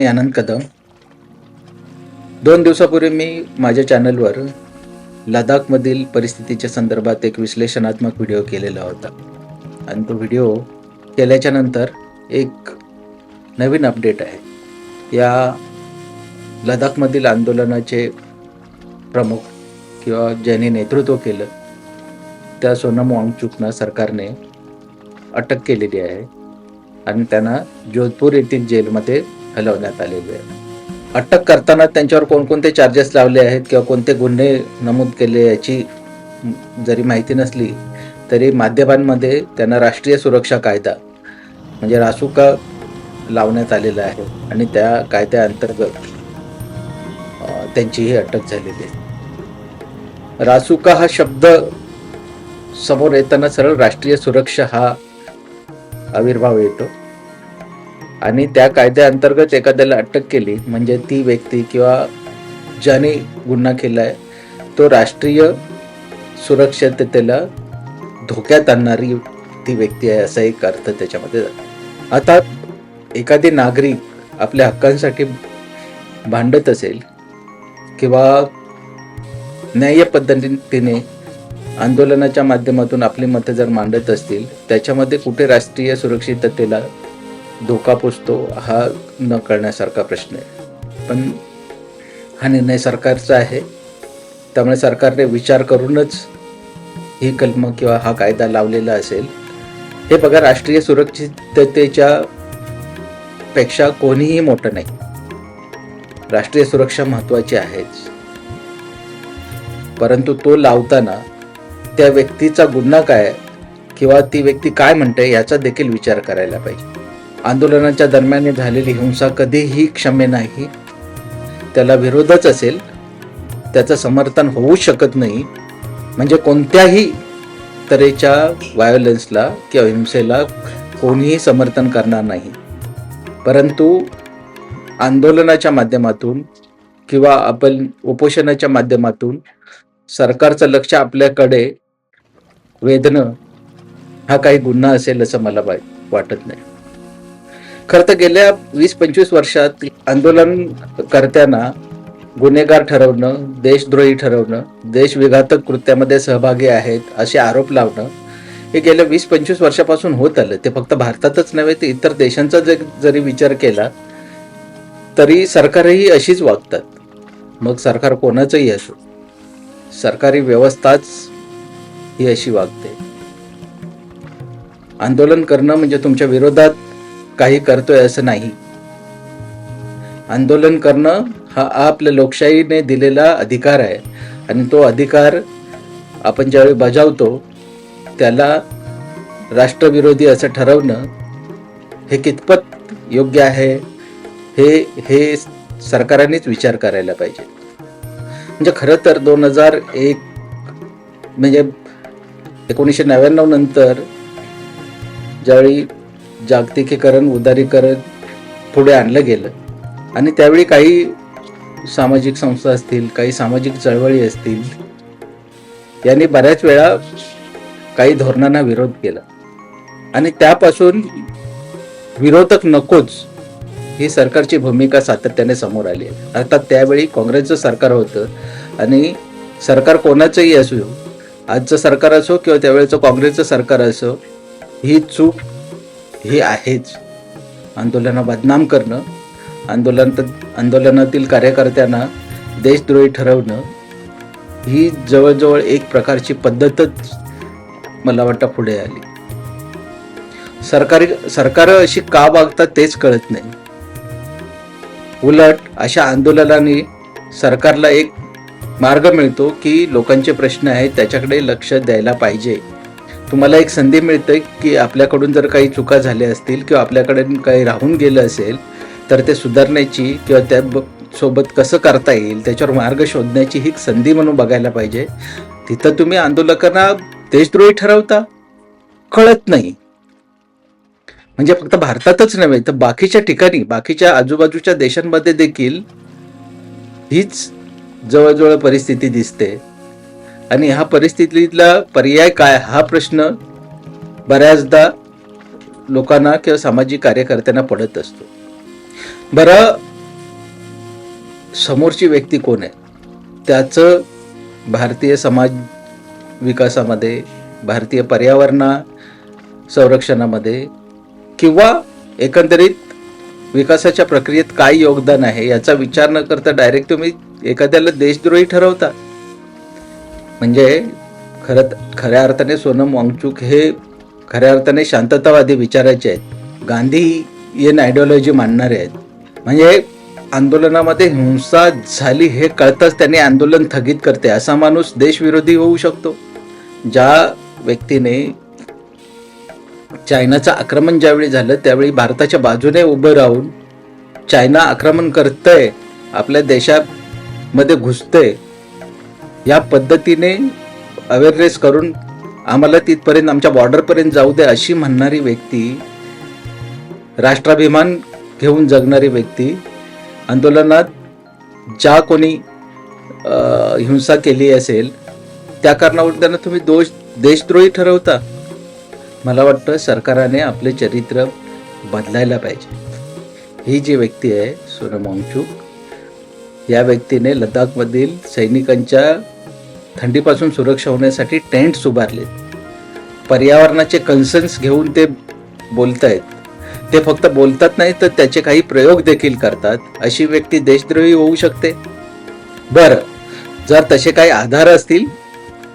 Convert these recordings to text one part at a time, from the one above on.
मी आनंद कदम. दोन दिवसापूर्वी मी माझ्या चॅनलवर लडाखमधील परिस्थितीच्या संदर्भात एक विश्लेषणात्मक व्हिडिओ केलेला होता. आणि तो व्हिडिओ केल्याच्यानंतर एक नवीन अपडेट आहे. या लडाखमधील आंदोलनाचे प्रमुख किंवा ज्यांनी नेतृत्व केलं त्या सोनम वांगचुकना सरकारने अटक केलेली आहे. आणि त्यांना जोधपूर येथील जेलमध्ये हलवण्यात आलेले आहे. अटक करताना त्यांच्यावर कोणकोणते चार्जेस लावले आहेत किंवा कोणते गुन्हे नमूद केले याची जरी माहिती नसली तरी माध्यमांमध्ये त्यांना राष्ट्रीय सुरक्षा कायदा म्हणजे रासुका लावण्यात आलेला आहे आणि त्या कायद्याअंतर्गत त्यांचीही अटक झालेली आहे. रासुका हा शब्द समोर येताना सरळ राष्ट्रीय सुरक्षा हा आविर्भाव येतो. आणि त्या कायद्याअंतर्गत एखाद्याला अटक केली म्हणजे ती व्यक्ती किंवा ज्याने गुन्हा केला आहे तो राष्ट्रीय सुरक्षिततेला धोक्यात आणणारी ती व्यक्ती आहे असा एक अर्थ त्याच्यामध्ये जातो. आता एखादी नागरिक आपल्या हक्कांसाठी भांडत असेल किंवा न्याय्य पद्धतीने आंदोलनाच्या माध्यमातून आपली मतं जर मांडत असतील त्याच्यामध्ये कुठे राष्ट्रीय सुरक्षिततेला धोका पोचतो हा न कळण्यासारखा प्रश्न आहे. पण हा निर्णय सरकारचा आहे. त्यामुळे सरकारने विचार करूनच ही कलम किंवा हा कायदा लावलेला असेल. हे बघा राष्ट्रीय सुरक्षिततेच्या पेक्षा कोणीही मोठं नाही. राष्ट्रीय सुरक्षा महत्वाची आहेच. परंतु तो लावताना त्या व्यक्तीचा गुन्हा काय किंवा ती व्यक्ती काय म्हणते याचा देखील विचार करायला पाहिजे. आंदोलनाच्या दरम्यान झालेली हिंसा कधीही क्षम्य नाही. त्याला विरोधच असेल. त्याचं समर्थन होऊ शकत नाही. म्हणजे कोणत्याही तऱ्हेच्या व्हायोलन्सला किंवा हिंसेला कोणीही समर्थन करणार नाही. परंतु आंदोलनाच्या माध्यमातून किंवा आपण उपोषणाच्या माध्यमातून सरकारचं लक्ष आपल्याकडे वेधणं हा काही गुन्हा असेल असं मला वाट- वाटत नाही. खर तर गेल्या वीस पंचवीस वर्षात आंदोलन करत्यांना गुन्हेगार ठरवणं देशद्रोही ठरवणं देशविघातक कृत्यामध्ये सहभागी आहेत असे आरोप लावणं हे गेल्या वीस पंचवीस वर्षापासून होत आलं. ते फक्त भारतातच नव्हे तर इतर देशांचा जर जरी विचार केला तरी सरकारही अशीच वागतात. मग सरकार कोणाचंही असो सरकारी व्यवस्थाच ही अशी वागते. आंदोलन करणं म्हणजे तुमच्या विरोधात काही करतोय असं नाही. आंदोलन करणं हा आपल्या लोकशाहीने दिलेला अधिकार आहे. आणि तो अधिकार आपण ज्यावेळी बजावतो त्याला राष्ट्रविरोधी असं ठरवणं हे कितपत योग्य आहे हे हे सरकारांनीच विचार करायला पाहिजे. म्हणजे खरं तर दोन हजार एक म्हणजे एकोणीसशे नव्याण्णव नंतर ज्यावेळी जागतिकीकरण उदारीकरण पुढे आणलं गेलं. आणि त्यावेळी काही सामाजिक संस्था असतील काही सामाजिक चळवळी असतील यांनी बऱ्याच वेळा काही धोरणांना विरोध केला. आणि त्यापासून विरोधक नकोच ही सरकारची भूमिका सातत्याने समोर आली आहे. अर्थात त्यावेळी काँग्रेसचं सरकार होतं आणि सरकार कोणाचंही असो आजचं सरकार असो किंवा त्यावेळेचं काँग्रेसचं सरकार असो ही चूक हे आहेच. आंदोलना बदनाम करणं आंदोलन आंदोलनातील कार्यकर्त्यांना देशद्रोही ठरवणं ही जवळजवळ एक प्रकारची पद्धतच मला वाटतं पुढे आली. सरकारी सरकार अशी का वागतात तेच कळत नाही. उलट अशा आंदोलनाने सरकारला एक मार्ग मिळतो की लोकांचे प्रश्न आहेत त्याच्याकडे लक्ष द्यायला पाहिजे. तुम्हाला एक संधी मिळते की आपल्याकडून जर काही चुका झाल्या असतील किंवा आपल्याकडे काही राहून गेलं असेल तर ते सुधारण्याची किंवा त्या सोबत कसं करता येईल त्याच्यावर मार्ग शोधण्याची ही संधी म्हणून बघायला पाहिजे. तिथं तुम्ही आंदोलकांना देशद्रोही ठरवता? कळत नाही. म्हणजे फक्त भारतातच नव्हे तर बाकीच्या ठिकाणी बाकीच्या आजूबाजूच्या देशांमध्ये देखील हीच जवळजवळ परिस्थिती दिसते. आणि ह्या परिस्थितीतला पर्याय काय? हा प्रश्न बऱ्याचदा लोकांना किंवा सामाजिक कार्यकर्त्यांना पडत असतो. बरं समोरची व्यक्ती कोण आहे? त्याचं भारतीय समाज विकासामध्ये भारतीय पर्यावरणा संरक्षणामध्ये किंवा एकंदरीत विकासाच्या प्रक्रियेत काय योगदान आहे याचा विचार न करता डायरेक्ट तुम्ही एखाद्याला देशद्रोही ठरवता. म्हणजे खरं खऱ्या अर्थाने सोनम वांगचूक हे खऱ्या अर्थाने शांततावादी विचाराचे आहेत. गांधी येन आयडिओलॉजी मानणारे आहेत. म्हणजे आंदोलनामध्ये हिंसा झाली हे कळताच त्यांनी आंदोलन स्थगित करते. असा माणूस देशविरोधी होऊ शकतो. ज्या व्यक्तीने चायनाचं आक्रमण ज्यावेळी झालं त्यावेळी भारताच्या बाजूने उभं राहून चायना आक्रमण करतंय आपल्या देशामध्ये घुसतंय या पद्धतीने अवेअरनेस करून आम्हाला तिथपर्यंत आमच्या बॉर्डरपर्यंत जाऊ दे अशी म्हणणारी व्यक्ती राष्ट्राभिमान घेऊन जगणारी व्यक्ती आंदोलनात ज्या कोणी हिंसा केली असेल त्या कारणावर त्यांना तुम्ही दोष देशद्रोही ठरवता. मला वाटतं सरकारने आपले चरित्र बदलायला पाहिजे. ही जी व्यक्ती आहे सोनम वांगचूक या व्यक्तीने लडाखमधील सैनिकांच्या थंडीपासून सुरक्षा होण्यासाठी टेंट्स उभारलेत. पर्यावरणाचे कन्सर्न्स घेऊन ते बोलत आहेत ते फक्त बोलतात नाही तर त्याचे काही प्रयोग देखील करतात. अशी व्यक्ती देशद्रोही होऊ शकते. बरं जर तसे काही आधार असतील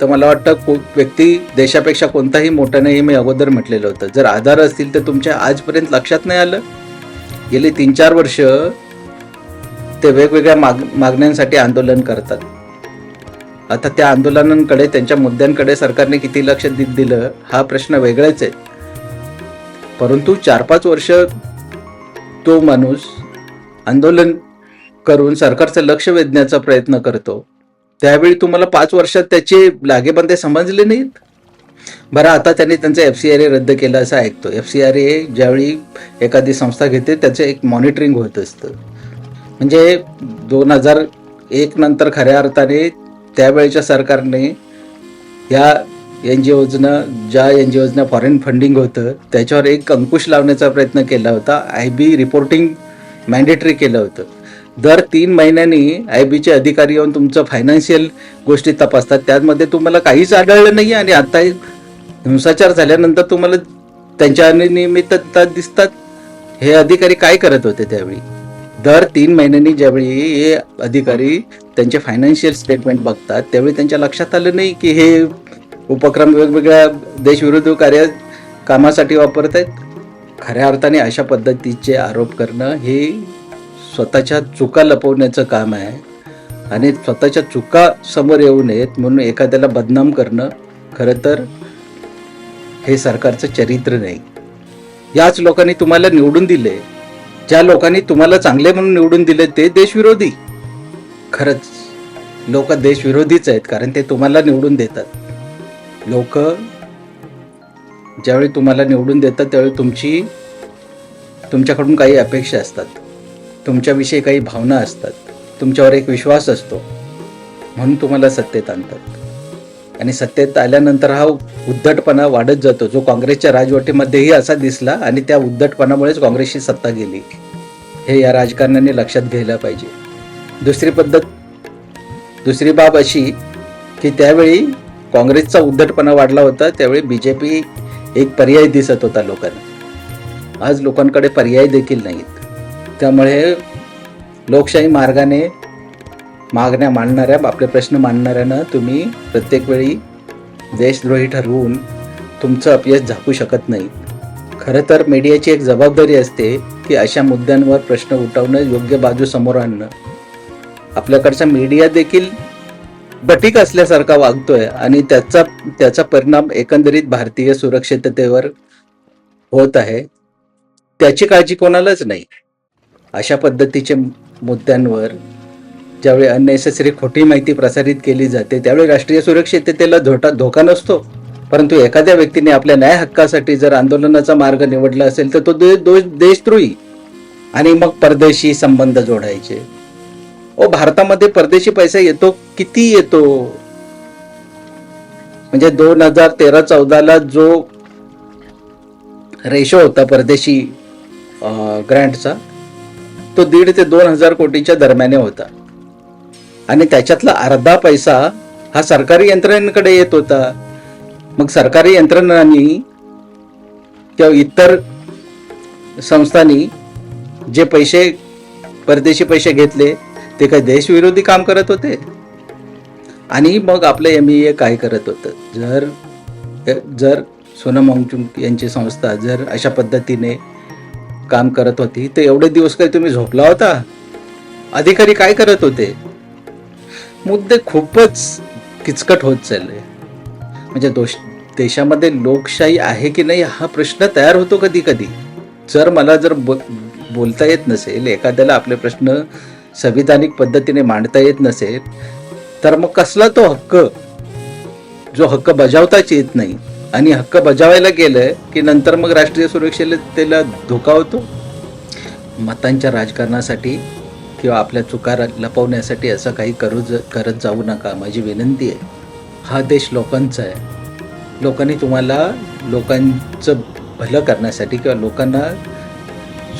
तर मला वाटतं को व्यक्ती देशापेक्षा कोणताही मोठा नाही हे मी अगोदर म्हटलेलं होतं. जर आधार असतील तर तुमच्या आजपर्यंत लक्षात नाही आलं? गेली तीन चार वर्ष ते वेगवेगळ्या माग मागण्यांसाठी आंदोलन करतात. आता त्या आंदोलनांकडे त्यांच्या मुद्द्यांकडे सरकारने किती लक्ष देत दिलं हा प्रश्न वेगळाच आहे. परंतु चार पाच वर्ष तो माणूस आंदोलन करून सरकारचं लक्ष वेधण्याचा प्रयत्न करतो. त्यावेळी तुम्हाला पाच वर्षात त्याचे लागेबंदे समजले नाहीत? बरं आता त्यांनी त्यांचं एफ सी आर ए रद्द केलं असं ऐकतो एफ सी आर ए ज्यावेळी एखादी संस्था घेते त्याचं एक मॉनिटरिंग होत असतं. म्हणजे दोन हजार एक नंतर खऱ्या अर्थाने त्यावेळेच्या सरकारने या एन जी ओजना ज्या एन जी ओजना फॉरेन फंडिंग होतं त्याच्यावर एक अंकुश लावण्याचा प्रयत्न केला होता. आय बी रिपोर्टिंग मॅन्डेटरी केलं होतं. दर तीन महिन्यांनी आय बीचे अधिकारी येऊन तुमचं फायनान्शियल गोष्टी तपासतात. त्यामध्ये तुम्हाला काहीच आढळलं नाही आणि आता हिंसाचार झाल्यानंतर तुम्हाला त्यांच्या अनियमितता दिसतात. हे अधिकारी काय करत होते त्यावेळी? दर तीन महिन्यांनी ज्यावेळी हे अधिकारी त्यांचे फायनान्शियल स्टेटमेंट बघतात त्यावेळी त्यांच्या लक्षात आलं नाही की हे उपक्रम वेगवेगळ्या देशविरोधी कार्य कामासाठी वापरत आहेत. खऱ्या अर्थाने अशा पद्धतीचे आरोप करणं हे स्वतःच्या चुका लपवण्याचं काम आहे आणि स्वतःच्या चुका समोर येऊ नयेत म्हणून एखाद्याला बदनाम करणं खरं तर हे सरकारचं चरित्र नाही. याच लोकांनी तुम्हाला निवडून दिले ज्या लोकांनी तुम्हाला चांगले म्हणून निवडून दिले ते देशविरोधी. खरंच लोक देशविरोधीच आहेत कारण ते तुम्हाला निवडून देतात. लोक ज्यावेळी तुम्हाला निवडून देतात त्यावेळी तुमची तुमच्याकडून काही अपेक्षा असतात. तुमच्याविषयी काही भावना असतात. तुमच्यावर एक विश्वास असतो. म्हणून तुम्हाला सत्तेत आणतात. आणि सत्तेत आल्यानंतर हा उद्धटपणा वाढत जातो. जो काँग्रेसच्या राजवटीमध्येही असा दिसला आणि त्या उद्धटपणामुळेच काँग्रेसची सत्ता गेली. हे या राजकारण्यांनी लक्षात घ्यायला पाहिजे. दुसरी पद्धत दुसरी बाब अशी की त्यावेळी काँग्रेसचा उद्धटपणा वाढला होता त्यावेळी बी जे पी एक पर्याय दिसत होता लोकांना. आज लोकांकडे पर्याय देखील नाहीत. त्यामुळे लोकशाही मार्गाने मागण्या मांडणाऱ्या आपले प्रश्न मांडणाऱ्यानं तुम्ही प्रत्येक वेळी देशद्रोही ठरवून तुमचं अपयश झाकू शकत नाही. खरं तर मीडियाची एक जबाबदारी असते की अशा मुद्द्यांवर प्रश्न उठवणं योग्य बाजू समोर आणणं. आपल्याकडचा मीडिया देखील बटीक असल्यासारखा वागतोय आणि त्याचा त्याचा परिणाम एकंदरीत भारतीय सुरक्षिततेवर होत आहे. त्याची काळजी कोणालाच नाही. अशा पद्धतीचे मुद्द्यांवर ज्यावेळी अननेसेसरी खोटी माहिती प्रसारित केली जाते त्यावेळी राष्ट्रीय सुरक्षिततेला धोटा धोका नसतो. परंतु एखाद्या व्यक्तीने आपल्या न्याय हक्कासाठी जर आंदोलनाचा मार्ग निवडला असेल तर तो दोष देशद्रोही. आणि मग परदेशी संबंध जोडायचे. ओ भारतामध्ये परदेशी पैसा येतो? किती येतो? म्हणजे दोन हजार तेरा चौदाला जो रेशो होता परदेशी ग्रँटचा तो दीड ते दोन हजार कोटीच्या दरम्याने होता. आणि त्याच्यातला अर्धा पैसा हा सरकारी यंत्रणेकडे येत होता. मग सरकारी यंत्रणांनी किंवा इतर संस्थांनी जे पैसे परदेशी पैसे घेतले ते काही देशविरोधी काम करत होते. आणि मग आपलं एम ए काय करत होतं? जर जर सोनम वांगचुक यांची संस्था जर अशा पद्धतीने काम करत होती तर एवढे दिवस काही तुम्ही झोपला होता? अधिकारी काय करत होते? मुद्दे खूपच किचकट होत चालले. म्हणजे दोष देशामध्ये लोकशाही आहे की नाही हा प्रश्न तयार होतो कधी कधी. जर मला जर ब बोलता येत नसेल एखाद्याला आपले प्रश्न संविधानिक पद्धतीने मांडता येत नसेल तर मग कसला तो हक्क? जो हक्क बजावताच येत नाही. आणि हक्क बजावायला गेलं की नंतर मग राष्ट्रीय सुरक्षेला त्याला धोका होतो? मतांच्या राजकारणासाठी किंवा आपल्या चुका लपवण्यासाठी असं काही करू ज करत जाऊ नका. माझी विनंती आहे. हा देश लोकांचा आहे. लोकांनी तुम्हाला लोकांचं भलं करण्यासाठी किंवा लोकांना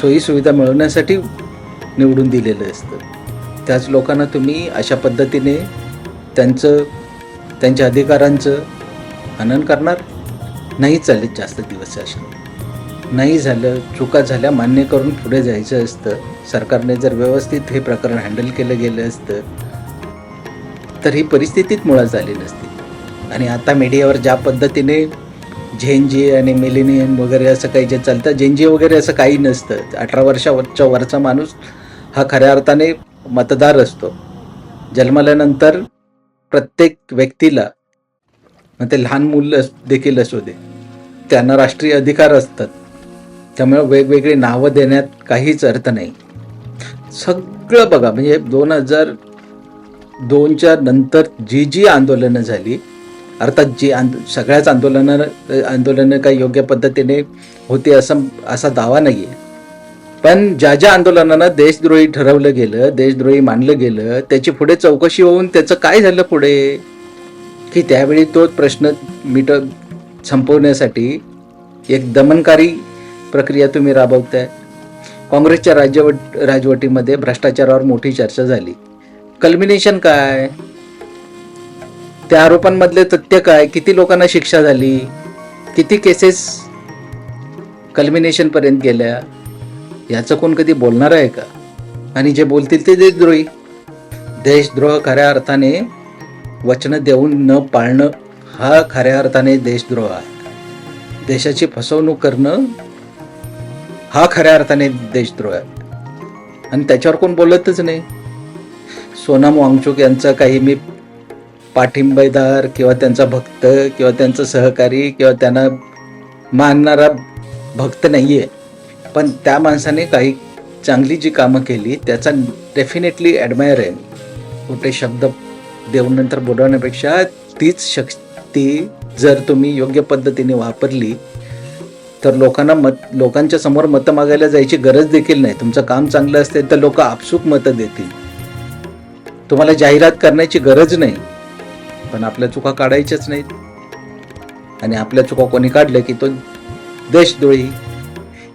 सोयीसुविधा मिळवण्यासाठी निवडून दिलेलं असतं. त्याच लोकांना तुम्ही अशा पद्धतीने त्यांचं त्यांच्या अधिकारांचं हनन करणार. नाही चालेल जास्त दिवस अशा नाही झालं चुका झाल्या मान्य करून पुढे जायचं असतं. सरकारने जर व्यवस्थित हे प्रकरण हँडल केलं गेलं असतं तर ही परिस्थितीत मुळात झाली नसती आणि आता मीडियावर ज्या पद्धतीने झेंजी आणि मिलेनियम वगैरे असं काही जे चालतं झेंजी वगैरे असं काही नसतं. अठरा वर्षावरच्या वरचा माणूस हा खऱ्या अर्थाने मतदार असतो. जन्मल्यानंतर प्रत्येक व्यक्तीला मग ते लहान मुलं देखील असू दे त्यांना राष्ट्रीय अधिकार असतात. त्यामुळे वेगवेगळी नावं देण्यात काहीच अर्थ नाही. सगळं बघा म्हणजे दोन हजार दोनच्या नंतर जी जी आंदोलनं झाली अर्थात जी आंद सगळ्याच आंदोलनं आंदोलनं काही योग्य पद्धतीने होती असं असा दावा नाही आहे पण ज्या ज्या आंदोलनांना देशद्रोही ठरवलं गेलं देशद्रोही मानलं गेलं त्याची पुढे चौकशी होऊन त्याचं काय झालं पुढे? की त्यावेळी तो प्रश्न मिट संपवण्यासाठी एक दमनकारी प्रक्रिया तुम्ही राबवताय. काँग्रेसच्या राज्यवट राजवटीमध्ये भ्रष्टाचारावर मोठी चर्चा झाली. कल्मिनेशन काय? त्या आरोपांमधले तथ्य काय? किती लोकांना शिक्षा झाली? किती केसेस कल्मिनेशनपर्यंत गेल्या? याचं कोण कधी बोलणार आहे का? आणि जे बोलतील ते देशद्रोही. देशद्रोह खऱ्या अर्थाने वचनं देऊन न पाळणं हा खऱ्या अर्थाने देशद्रोह आहे. देशाची फसवणूक करणं हा खऱ्या अर्थाने देशद्रोह आहे. आणि त्याच्यावर कोण बोलतच नाही. सोनम वांगचूक यांचा काही मी पाठिंबेदार किंवा त्यांचा भक्त किंवा त्यांचा सहकारी किंवा त्यांना मानणारा भक्त नाही आहे पण त्या माणसाने काही चांगली जी कामं केली त्याचा डेफिनेटली ॲडमायर आहे कुठे शब्द देऊन नंतर बोलवण्यापेक्षा तीच शक्ती जर तुम्ही योग्य पद्धतीने वापरली तर लोकांना मत लोकांच्या समोर मतं मागायला जायची गरज देखील नाही. तुमचं काम चांगलं असते तर लोक आपसूक मतं देतील. तुम्हाला जाहिरात करण्याची गरज नाही. पण आपल्या चुका काढायच्याच नाहीत. आणि आपल्या चुका कोणी काढल्या की तो देशद्रोही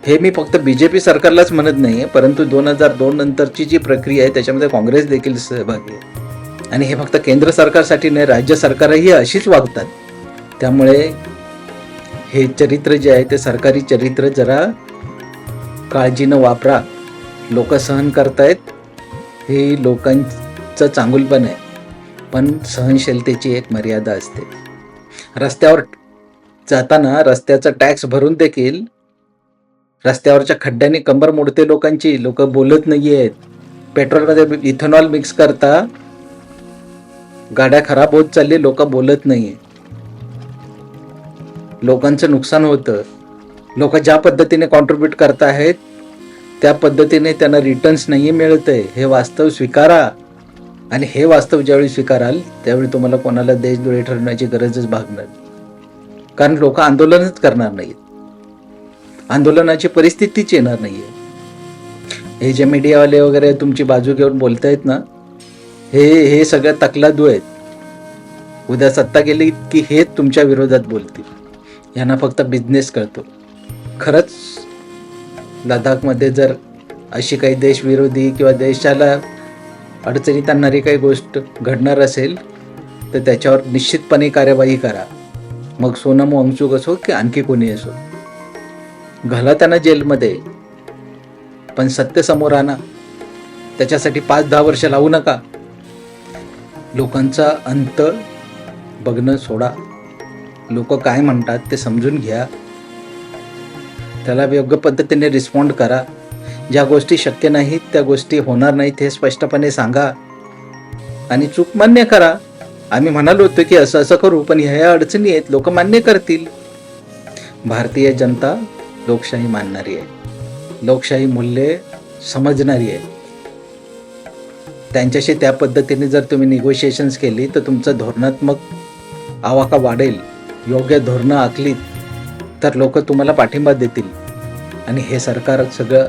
हे मी फक्त बी जे पी सरकारलाच म्हणत नाही आहे परंतु दोन हजार दोन नंतरची जी प्रक्रिया आहे त्याच्यामध्ये काँग्रेस देखील सहभागी आहे. आणि हे फक्त केंद्र सरकारसाठी नाही राज्य सरकारही अशीच वागतात. त्यामुळे हे चरित्र जे आहे ते सरकारी चरित्र जरा काळजीनं वापरा. लोक सहन करतायत. हे लोकांचं चांगुलपण आहे. पण सहनशीलतेची एक मर्यादा असते. रस्त्यावर जाताना रस्त्याचा टॅक्स भरून देखील रस्त्यावरच्या खड्ड्याने कंबर मोडते लोकांची. लोक बोलत नाही आहेत पेट्रोलमध्ये इथेनॉल मिक्स करता गाड्या खराब होत चालली लोक बोलत नाही लोकांचं नुकसान होतं. लोक ज्या पद्धतीने कॉन्ट्रीब्यूट करत आहेत त्या पद्धतीने त्यांना रिटर्न्स नाही मिळत आहे हे वास्तव स्वीकारा. आणि हे वास्तव ज्यावेळी स्वीकाराल त्यावेळी तुम्हाला कोणाला देशद्रोही ठरवण्याची गरजच भागणार कारण लोक आंदोलनच करणार नाहीत. आंदोलनाची परिस्थितीच येणार नाही आहे हे जे मीडियावाले वगैरे तुमची बाजू घेऊन बोलतायत ना हे हे सगळ्या तकलादू आहेत. उद्या सत्ता गेली की हेच तुमच्या विरोधात बोलतील. यांना फक्त बिझनेस कळतो. खरंच लडाखमध्ये जर अशी काही देशविरोधी किंवा देशाला अडचणीत आणणारी काही गोष्ट घडणार असेल तर त्याच्यावर निश्चितपणे कार्यवाही करा. मग सोनम वांगचूक असो की आणखी कोणी असो. घाला त्यांना जेलमध्ये. पण सत्य समोर आणा. त्याच्यासाठी पाच दहा वर्ष लावू नका. लोकांचा अंत बघणं सोडा. लोक काय म्हणतात ते समजून घ्या. त्याला योग्य पद्धतीने रिस्पॉन्ड करा. ज्या गोष्टी शक्य नाहीत त्या गोष्टी होणार नाहीत हे स्पष्टपणे सांगा. आणि चूक मान्य करा. आम्ही म्हणालो होतो की असं असं करू पण ह्या अडचणी आहेत लोक मान्य करतील. भारतीय जनता लोकशाही मानणारी आहे. लोकशाही मूल्ये समजणारी आहे. त्यांच्याशी त्या पद्धतीने जर तुम्ही निगोशिएशन्स केली तर तुमचं धोरणात्मक आवाका वाढेल. योग्य धोरणं आखलीत तर लोक तुम्हाला पाठिंबा देतील. आणि हे सरकार सगळं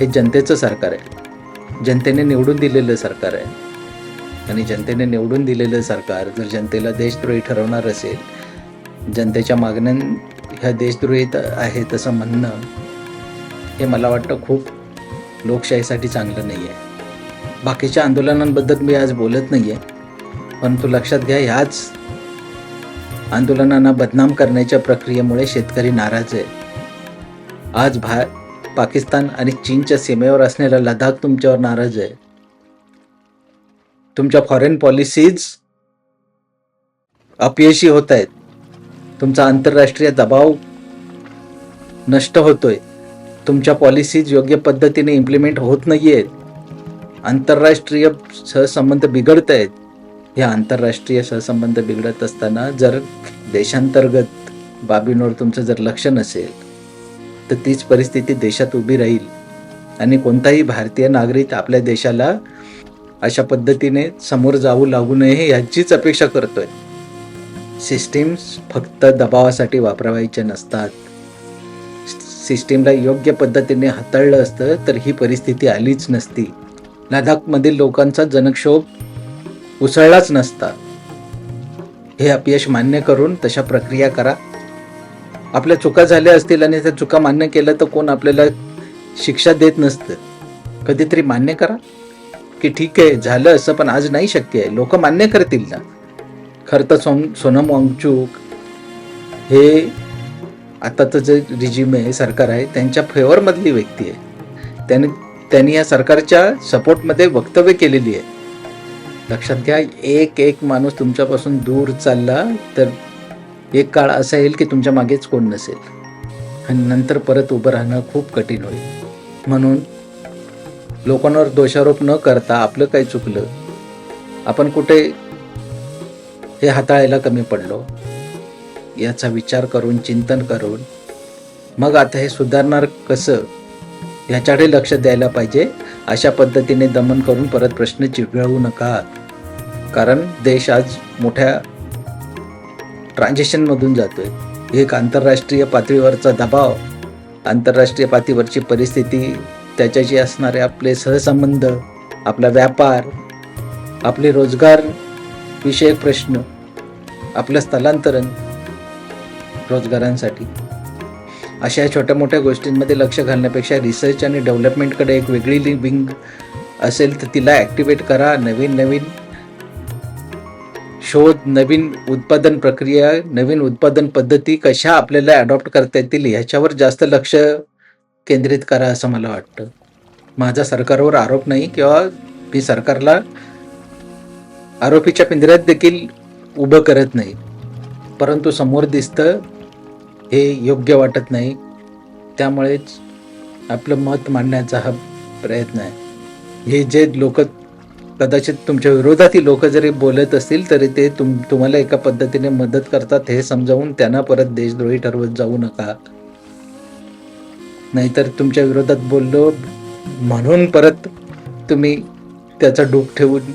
हे जनतेचं सरकार आहे. जनतेने निवडून दिलेलं सरकार आहे. आणि जनतेने निवडून दिलेलं सरकार जर जनतेला देशद्रोही ठरवणार असेल जनतेच्या मागण्या ह्या देशद्रोहीत आहे तसं म्हणणं हे मला वाटतं खूप लोकशाहीसाठी चांगलं नाही आहे बाकीच्या आंदोलनांबद्दल मी आज बोलत नाही आहे परंतु लक्षात घ्या ह्याच आंदोलनांना बदनाम करण्याच्या प्रक्रियेमुळे शेतकरी नाराज आहे. आज भा पाकिस्तान आणि चीनच्या सीमेवर असलेला लडाख तुमच्यावर नाराज आहे. तुमच्या फॉरेन पॉलिसीज अपयशी होत आहेत. तुमचा आंतरराष्ट्रीय दबाव नष्ट होतोय. तुमच्या पॉलिसीज योग्य पद्धतीने इम्प्लिमेंट होत नाही आहेत आंतरराष्ट्रीय सहसंबंध बिघडत आहेत. ह्या आंतरराष्ट्रीय सहसंबंध बिघडत असताना जर देशांतर्गत बाबींवर तुमचं जर लक्ष नसेल तर तीच परिस्थिती देशात उभी राहील. आणि कोणताही भारतीय नागरिक आपल्या देशाला अशा पद्धतीने समोर जाऊ लागू नये याचीच अपेक्षा करतोय. सिस्टीम्स फक्त दबावासाठी वापरावायच्या नसतात. सिस्टीमला योग्य पद्धतीने हाताळलं असतं तर ही परिस्थिती आलीच नसती. लडाखमधील लोकांचा जनक्षोभ उसळलाच नसता. हे अपयश मान्य करून तशा प्रक्रिया करा. आपल्या चुका झाल्या असतील आणि त्या चुका मान्य केलं तर कोण आपल्याला शिक्षा देत नसतं. कधीतरी मान्य करा. की ठीक आहे झालं असं पण आज नाही शक्य आहे. लोक मान्य करतील ना. खरं तर सोन सोनम वांगचूक हे आताचं जे रिजिम आहे सरकार आहे त्यांच्या फेवरमधली व्यक्ती आहे. त्याने त्यांनी या सरकारच्या सपोर्टमध्ये वक्तव्य केलेली आहे. लक्षात घ्या एक एक माणूस तुमच्यापासून दूर चालला तर एक काळ असा येईल की तुमच्या मागेच कोण नसेल. आणि नंतर परत उभं राहणं खूप कठीण होईल. म्हणून लोकांवर दोषारोप न करता आपलं काही चुकलं आपण कुठे हे हाताळायला कमी पडलो याचा विचार करून चिंतन करून मग आता हे सुधारणार कसं ह्याच्याकडे लक्ष द्यायला पाहिजे. अशा पद्धतीने दमन करून परत प्रश्न चिघळवू नका. कारण देश आज मोठ्या ट्रान्झॅक्शनमधून जातोय. एक आंतरराष्ट्रीय पातळीवरचा दबाव आंतरराष्ट्रीय पातळीवरची परिस्थिती त्याच्याशी असणारे आपले सहसंबंध आपला व्यापार आपले रोजगार विषयक प्रश्न आपलं स्थलांतरण रोजगारांसाठी. अशा छोट्या मोठ्या गोष्टींमध्ये लक्ष घालण्यापेक्षा रिसर्च आणि डेव्हलपमेंटकडे एक वेगळी विंग असेल तर तिला ॲक्टिवेट करा. नवीन नवीन शोध नवीन उत्पादन प्रक्रिया नवीन उत्पादन पद्धती कशा आपल्याला अडॉप्ट करता येतील ह्याच्यावर जास्त लक्ष केंद्रित करा असं मला वाटतं. माझा सरकारवर आरोप नाही किंवा मी सरकारला आरोपीच्या पिंजऱ्यात देखील उभं करत नाही. परंतु समोर दिसतं हे योग्य वाटत नाही. त्यामुळेच आपलं मत मांडण्याचा हा प्रयत्न आहे. हे जे लोक कदाचित तुमच्या विरोधातील लोक जरी बोलत असतील तरी ते तुम तुम्हाला एका पद्धतीने मदत करतात हे समजावून त्यांना परत देशद्रोही ठरवत जाऊ नका. नाहीतर तुमच्या विरोधात बोललो म्हणून परत तुम्ही त्याचा डूब ठेवून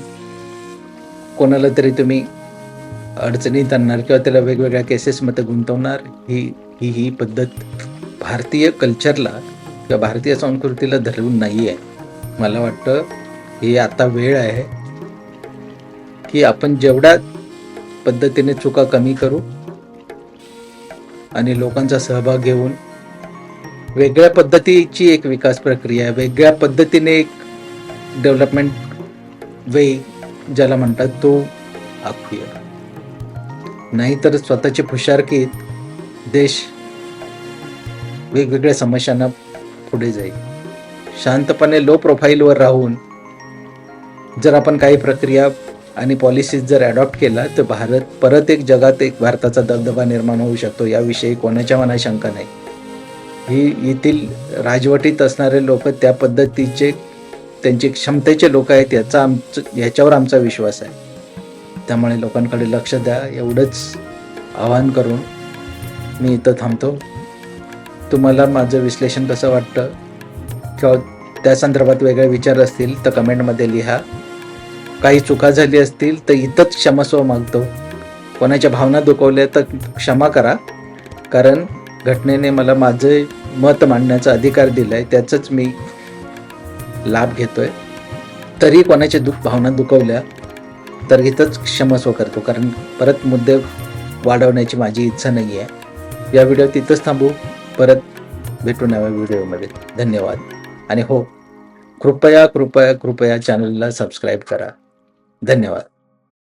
कोणाला तरी तुम्ही अडचणीत आणणार किंवा त्याला वेगवेगळ्या केसेसमध्ये गुंतवणार ही ही ही पद्धत भारतीय कल्चरला किंवा भारतीय संस्कृतीला धरून नाही आहे मला वाटतं ही आता वेळ आहे की आपण जेवढ्या पद्धतीने चुका कमी करू आणि लोकांचा सहभाग घेऊन वेगळ्या पद्धतीची एक विकास प्रक्रिया वेगळ्या पद्धतीने एक डेव्हलपमेंट वे ज्याला म्हणतात तो आखूया नाहीतर स्वतःची फुशारकीत देश वेगवेगळ्या समस्यांना पुढे जाईल. शांतपणे लो प्रोफाईलवर राहून जर आपण काही प्रक्रिया आणि पॉलिसीज जर ॲडॉप्ट केला तर भारत परत एक जगात एक भारताचा दबदबा निर्माण होऊ शकतो याविषयी कोणाच्या मनात शंका नाही. ही येथील राजवटीत असणारे लोक त्या पद्धतीचे त्यांचे क्षमतेचे लोक आहेत याचा आमचं याच्यावर आमचा विश्वास आहे. त्यामुळे लोकांकडे लक्ष द्या एवढंच आवाहन करून मी इथं थांबतो. तुम्हाला माझं विश्लेषण कसं वाटतं? किंवा त्या संदर्भात वेगळे विचार असतील तर कमेंटमध्ये लिहा. काही चुका झाली असतील तर इथंच क्षमस्व मागतो. कोणाच्या भावना दुखवल्या तर क्षमा करा. कारण घटनेने मला माझे मत मांडण्याचा अधिकार दिला आहे त्याचंच मी लाभ घेतोय. तरी कोणाच्या दुःख भावना दुखवल्या तर इथंच क्षमस्व करतो कारण परत मुद्दे वाढवण्याची माझी इच्छा नाही आहे. या व्हिडिओ तिथंच थांबू. परत भेटू नव्या व्हिडिओमध्ये धन्यवाद. आणि हो कृपया कृपया कृपया चॅनलला सबस्क्राईब करा. धन्यवाद.